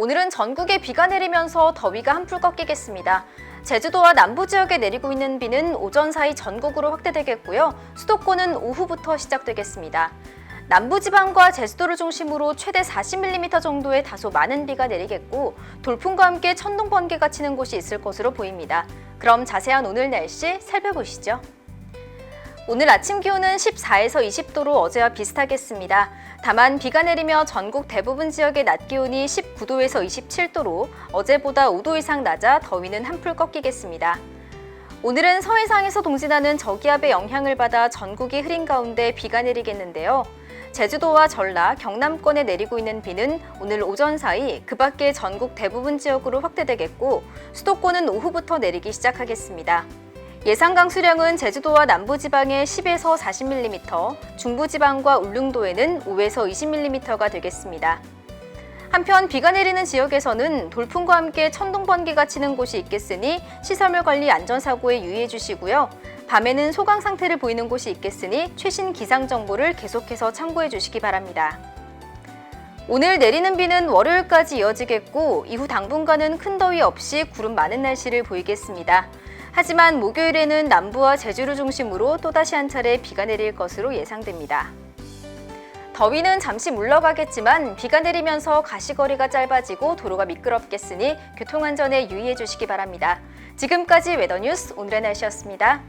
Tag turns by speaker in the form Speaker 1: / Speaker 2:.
Speaker 1: 오늘은 전국에 비가 내리면서 더위가 한풀 꺾이겠습니다. 제주도와 남부 지역에 내리고 있는 비는 오전 사이 전국으로 확대되겠고요. 수도권은 오후부터 시작되겠습니다. 남부지방과 제주도를 중심으로 최대 40mm 정도의 다소 많은 비가 내리겠고 돌풍과 함께 천둥 번개가 치는 곳이 있을 것으로 보입니다. 그럼 자세한 오늘 날씨 살펴보시죠. 오늘 아침 기온은 14에서 20도로 어제와 비슷하겠습니다. 다만 비가 내리며 전국 대부분 지역의 낮 기온이 19도에서 27도로 어제보다 5도 이상 낮아 더위는 한풀 꺾이겠습니다. 오늘은 서해상에서 동진하는 저기압의 영향을 받아 전국이 흐린 가운데 비가 내리겠는데요. 제주도와 전라, 경남권에 내리고 있는 비는 오늘 오전 사이 그 밖의 전국 대부분 지역으로 확대되겠고 수도권은 오후부터 내리기 시작하겠습니다. 예상 강수량은 제주도와 남부지방에 10에서 40mm, 중부지방과 울릉도에는 5에서 20mm가 되겠습니다. 한편 비가 내리는 지역에서는 돌풍과 함께 천둥 번개가 치는 곳이 있겠으니 시설물 관리 안전 사고에 유의해 주시고요. 밤에는 소강 상태를 보이는 곳이 있겠으니 최신 기상 정보를 계속해서 참고해 주시기 바랍니다. 오늘 내리는 비는 월요일까지 이어지겠고 이후 당분간은 큰 더위 없이 구름 많은 날씨를 보이겠습니다. 하지만 목요일에는 남부와 제주를 중심으로 또다시 한 차례 비가 내릴 것으로 예상됩니다. 더위는 잠시 물러가겠지만 비가 내리면서 가시거리가 짧아지고 도로가 미끄럽겠으니 교통안전에 유의해 주시기 바랍니다. 지금까지 웨더뉴스 오늘의 날씨였습니다.